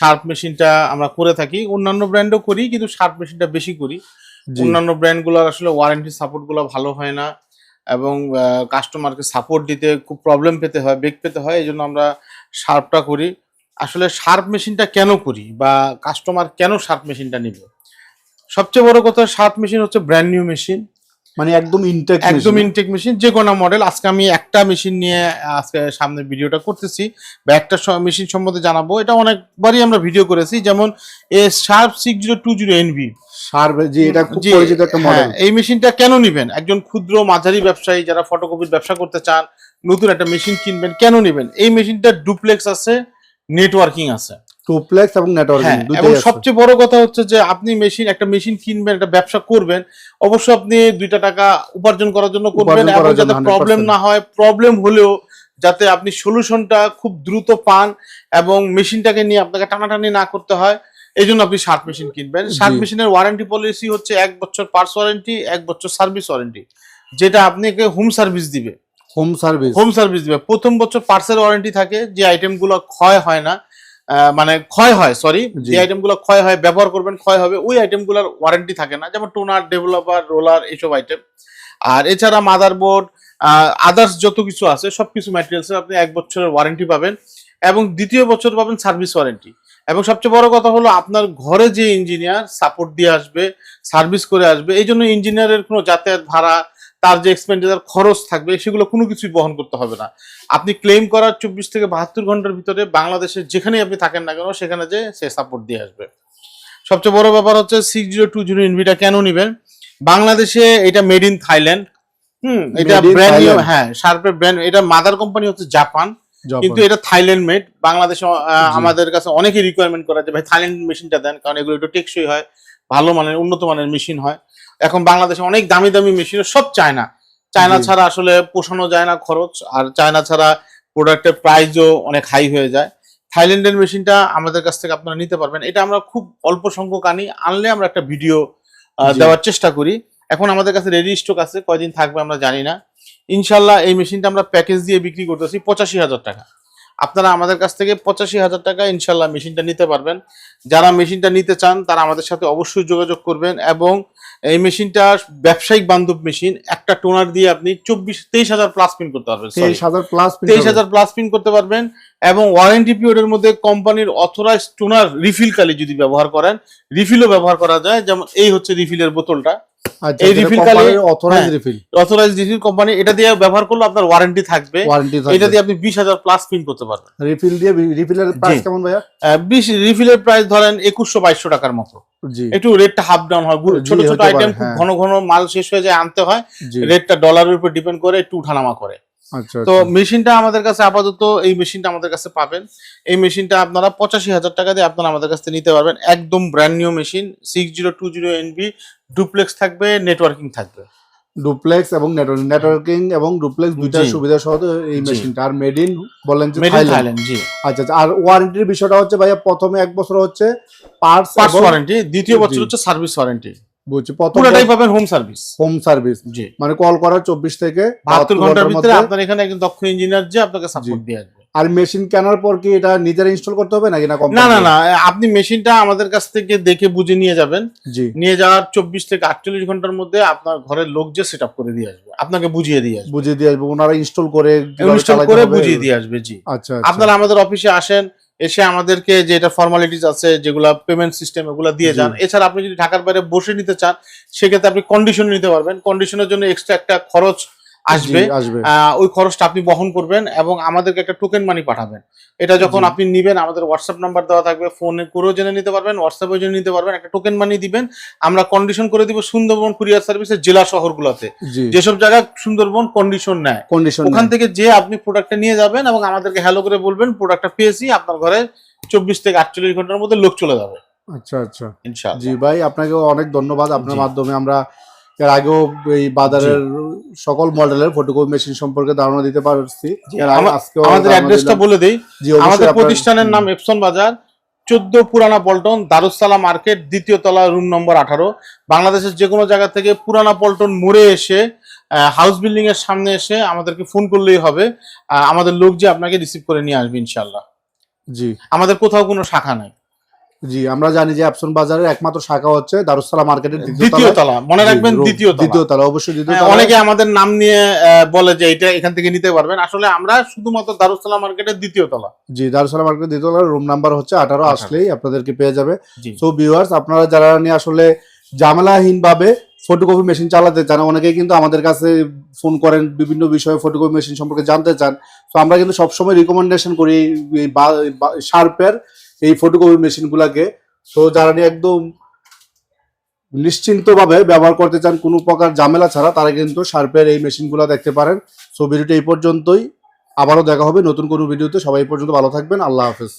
Sharp মেশিনটা আমরা করে থাকি। অন্যান্য ব্র্যান্ডও করি কিন্তু শার্প মেশিনটা বেশি করি। অন্যান্য ব্র্যান্ডগুলোর আসলে ওয়ারেন্টি সাপোর্টগুলো ভালো হয় না এবং কাস্টমারকে সাপোর্ট দিতে খুব প্রবলেম পেতে হয় বেগ পেতে হয় এই জন্য আমরা শার্পটা করি। আসলে শার্প মেশিনটা কেন করি বা কাস্টমার কেন শার্প মেশিনটা নিবে? সবচেয়ে বড় কথা শার্প মেশিন হচ্ছে ব্র্যান্ড নিউ মেশিন মানে একদম ইনটেক একদম ইনটেক মেশিন যে কোনো মডেল আজকে আমি একটা মেশিন নিয়ে আজকে সামনে ভিডিওটা করতেছি বা একটা মেশিন সম্বন্ধে জানাব। এটা অনেকবারই আমরা ভিডিও করেছি। যেমন a Sharp six zero two zero NV sir ji এটা খুব পরিচিত একটা হ্যাঁ, মডেল এই মেশিনটা কেন নিবেন? একজন ক্ষুদ্র মাঝারি ব্যবসায়ী যারা ফটোকপির ব্যবসা করতে চান নতুন একটা মেশিন কিনবেন কেন নিবেন? এই মেশিনটা ডুপ্লেক্স আছে নেটওয়ার্কিং আছে। টুপ্লেক্স এবং নেটওয়ার্কিং হ্যাঁ এবং সবচেয়ে বড় কথা হচ্ছে যে আপনি মেশিন একটা মেশিন কিনবেন একটা ব্যবসা করবেন অবশ্যই আপনি দুইটা টাকা উপার্জন করার জন্য করবেন এবং যাতে প্রবলেম না হয় প্রবলেম হলেও যাতে আপনি সলিউশনটা খুব দ্রুত পান এবং মেশিনটাকে নিয়ে আপনাকে টানাটানি না করতে হয় এই জন্য আপনি শার্ট মেশিন কিনবেন। শার্ট মেশিনের ওয়ারেন্টি পলিসি হচ্ছে এক বছর পার্টস ওয়ারেন্টি এক বছর সার্ভিস ওয়ারেন্টি যেটা আপনাকে হোম সার্ভিস দিবে। হোম সার্ভিস হোম সার্ভিস দিবে। প্রথম বছর পার্সেল ওয়ারেন্টি থাকে যে আইটেমগুলো ক্ষয় হয় না মানে ক্ষয় হয় সরি। যে আইটেমগুলো ক্ষয় হয় ব্যবহার করবেন ক্ষয় হবে ওই আইটেমগুলোর ওয়ারেন্টি থাকে না। যেমন টোনার ডেভেলপার রোলার এইসব আইটেম আর এছাড়া মাদারবোর্ড আদার্স যত কিছু আছে সব সবকিছু ম্যাটেরিয়ালসের আপনি এক বছরের ওয়ারেন্টি পাবেন এবং দ্বিতীয় বছর পাবেন সার্ভিস ওয়ারেন্টি এবং সবচেয়ে বড় কথা হলো আপনার ঘরে যে ইঞ্জিনিয়ার সাপোর্ট দিয়ে আসবে সার্ভিস করে আসবে এই জন্য ইঞ্জিনিয়ারের কোনো যাতায়াত ভাড়া তার যে এক্সপেন্ডিচার খরচ থাকবে সেগুলো কোনো কিছুই বহন করতে হবে না। আপনি ক্লেম করার চব্বিশ থেকে বাহাত্তর ঘণ্টার ভিতরে বাংলাদেশের যেখানেই আপনি থাকেন না কেন সেখানে যে সে সাপোর্ট দিয়ে আসবে। সবচেয়ে বড় ব্যাপার হচ্ছে সিক্স জিরো টু জিরো ইনভিটা কেন নিবেন? বাংলাদেশে এটা মেড ইন থাইল্যান্ড হুম এটা ব্র্যান্ড. হ্যাঁ শার্পের ব্র্যান্ড এটা মাদার কোম্পানি হচ্ছে জাপান কিন্তু এটা থাইল্যান্ড মেড বাংলাদেশে আমাদের কাছে অনেকেই রিকোয়ারমেন্ট করা যে ভাই থাইল্যান্ড মেশিনটা দেন। কারণ এগুলো একটু টেকসই হয় ভালো মানের উন্নত মানের মেশিন হয়। এখন বাংলাদেশে অনেক দামি দামি মেশিন সব চায়না। চায়না ছাড়া আসলে পোষানো যায় না খরচ আর চায়না ছাড়া প্রোডাক্টের প্রাইসও অনেক হাই হয়ে যায়। থাইল্যান্ডের মেশিনটা আমাদের কাছ থেকে আপনারা নিতে পারবেন। এটা আমরা খুব অল্প সংখ্যক আনি আনলে আমরা একটা ভিডিও দেওয়ার চেষ্টা করি। এখন আমাদের কাছে রেডি স্টক আছে কয়দিন থাকবে আমরা জানি না। ইনশাল্লাহ এই মেশিনটা আমরা প্যাকেজ দিয়ে বিক্রি করতেছি পঁচাশি হাজার টাকা। আপনারা আমাদের কাছ থেকে পঁচাশি হাজার টাকা ইনশাল্লাহ মেশিনটা নিতে পারবেন। যারা মেশিনটা নিতে চান তারা আমাদের সাথে অবশ্যই যোগাযোগ করবেন এবং এই মেশিনটা ব্যবসায়িক বান্ধব মেশিন একটা টোনার দিয়ে আপনি চব্বিশ তেইশ হাজার প্লাস পিন করতে পারবেন তেইশ হাজার প্লাস তেইশ হাজার প্লাস পিন করতে পারবেন এবং ওয়ারেন্টি পিরিয়ডের মধ্যে কোম্পানির অথরাইজ টোনার রিফিল কালি যদি ব্যবহার করেন রিফিলও ব্যবহার করা যায়। যেমন এই হচ্ছে রিফিলের বোতলটা। এই এই রিফিল কালে- অথরাইজ হ্যাঁ। রিফিল অথরাইজ রিফিল কোম্পানি এটা দিয়ে ব্যবহার করলে আপনার ওয়ারেন্টি থাকবে। এটা দিয়ে আপনি বিশ হাজার প্লাস প্রিন্ট করতে পারবেন। রিফিল দিয়ে রিফিলের প্রাইস জি। কেমন ভাইয়া? বিশ রিফিলের প্রাইস ধরেন টাকার মতো। একটু রেটটা হাফ ডাউন হয়। ছোট ছোট আইটেম খুব হ্যাঁ। ঘন ঘন মাল শেষ হয়ে যায় আনতে হয়। রেটটা ডলারের উপর ডিপেন্ড করে একটু উঠানামা করে। আচ্ছা তো আচ্ছা। মেশিনটা আমাদের কাছে আপাতত এই মেশিনটা আমাদের কাছে পাবেন। এই মেশিনটা আপনারা পঁচাশি হাজার টাকা দিয়ে আপনারা আমাদের কাছ থেকে নিতে পারবেন। একদম brand new machine six zero two zero NB duplex থাকবে নেটওয়ার্কিং থাকবে। ডুপ্লেক্স এবং নেটওয়ার্কিং এবং ডুপ্লেক্স দুইটার সুবিধা সহ এই মেশিনটা আর মেড ইন বলেন যে থাইল্যান্ড জি। আচ্ছা আচ্ছা। আর ওয়ারেন্টির বিষয়টা হচ্ছে ভাইয়া প্রথমে এক বছর হচ্ছে পার্টস ফার্স্ট ওয়ারেন্টি দ্বিতীয় বছর হচ্ছে সার্ভিস ওয়ারেন্টি বুঝছি। পুরোটাই পাবেন home service home service ji. মানে কল করার চব্বিশ থেকে বাহাত্তর ঘণ্টার ভিতরে আপনার এখানে একজন দক্ষ ইঞ্জিনিয়ার যে আপনাকে সাপোর্ট। দিয়ে আসবে। আর মেশিন কেনার পর কি এটা নিজেরা ইনস্টল করতে হবে নাকি না না না না আপনি মেশিনটা আমাদের কাছ থেকে দেখে বুঝে নিয়ে যাবেন। জি। নিয়ে যাওয়ার চব্বিশ থেকে আটচল্লিশ ঘণ্টার মধ্যে আপনার ঘরের লোক যে সেট করে দিয়ে আসবে আপনাকে বুঝিয়ে দিয়ে আসবে। বুঝিয়ে দিয়ে আসবে ওনারা ইনস্টল করে ইনস্টল করে বুঝিয়ে দিয়ে আসবে জি। আচ্ছা আপনারা আমাদের অফিসে আসেন এসে আমাদেরকে যেটা ফর্মালিটিস আছে যেগুলা পেমেন্ট সিস্টেম এগুলো দিয়ে যান। এছাড়া আপনি যদি ঢাকার বাইরে বসে নিতে চান সেক্ষেত্রে আপনি কন্ডিশন নিতে পারবেন। কন্ডিশনের জন্য এক্সট্রা একটা খরচ আসবে। ওই খরচটা আপনি বহন করবেন এবং আমাদেরকে একটা টোকেন মানি পাঠাবেন। এটা যখন আপনি নিবেন আমাদের হোয়াটসঅ্যাপ নাম্বার দেওয়া থাকবে ফোনে করেও জেনে নিতে পারবেন হোয়াটসঅ্যাপে জেনে নিতে পারবেন একটা টোকেন মানি দিবেন। আমরা কন্ডিশন করে দিব সুন্দরবন কুরিয়ার সার্ভিসের জেলা শহরগুলোতে। যেসব জায়গায় সুন্দরবন কন্ডিশন নেয় কন্ডিশন ওখান থেকে যে আপনি প্রোডাক্টটা নিয়ে যাবেন এবং আমাদেরকে হ্যালো করে বলবেন প্রোডাক্টটা পেয়েছি আপনার ঘরে চব্বিশ থেকে আটচল্লিশ ঘণ্টার মধ্যে লোক চলে যাবে। আচ্ছা আচ্ছা। জি ভাই আপনাকে অনেক ধন্যবাদ। আপনার মাধ্যমে আমরা এর আগেও এই বাজারের সকল মডেলের ফটোকপি মেশিন সম্পর্কে ধারণা দিতে পারছি। আমাদের অ্যাড্রেসটা বলে দেই। আমাদের প্রতিষ্ঠানের নাম এপসন বাজার চোদ্দ পুরানা পল্টন দারুসালাম মার্কেট দ্বিতীয় তলা রুম নম্বর আঠারো। বাংলাদেশের যে কোনো জায়গা থেকে পুরানা পল্টন মোড়ে এসে হাউস বিল্ডিং এর সামনে এসে আমাদেরকে ফোন করলেই হবে। আমাদের লোক যে আপনাকে রিসিভ করে নিয়ে আসবে ইনশাল্লাহ জি। আমাদের কোথাও কোনো শাখা নাই। জি আমরা জানি যে অ্যাপসন বাজারের একমাত্র শাখা হচ্ছে দারুসালাম মার্কেটের দ্বিতীয় তলা মনে রাখবেন দ্বিতীয় দ্বিতীয় তলা অবশ্যই দ্বিতীয় হ্যাঁ, অনেকে আমাদের নাম নিয়ে বলে যে এটা এখান থেকে নিতে পারবেন। আসলে আমরা শুধুমাত্র দারুসালাম মার্কেটের দ্বিতীয় তলা। জি দারুসালাম মার্কেটের দ্বিতীয় তলার রুম নাম্বার হচ্ছে আঠারো। আসলেই আপনাদেরকে পেয়ে যাবে। সো ভিউয়ার্স আপনারা যারা নিয়ে আসলে ঝামেলাহীন ভাবে ফটোকপি মেশিন চালাতে চান অনেকেই কিন্তু আমাদের কাছে ফোন করেন বিভিন্ন বিষয়ে ফটোকপি মেশিন সম্পর্কে জানতে চান। তো আমরা কিন্তু সবসময় রিকমেন্ডেশন করি এই শার্পের এই ফটোকপি মেশিনগুলোকে সো যারা একদম নিশ্চিন্তভাবে ব্যবহার করতে চান কোনো প্রকার ঝামেলা ছাড়া, তারা কিন্তু শার্পের এই মেশিনগুলো দেখতে পারেন। সো ভিডিওটি এই পর্যন্তই। আবারও দেখা হবে নতুন কোনো ভিডিওতে। সবাই পর্যন্ত ভালো থাকবেন। আল্লাহ হাফেজ।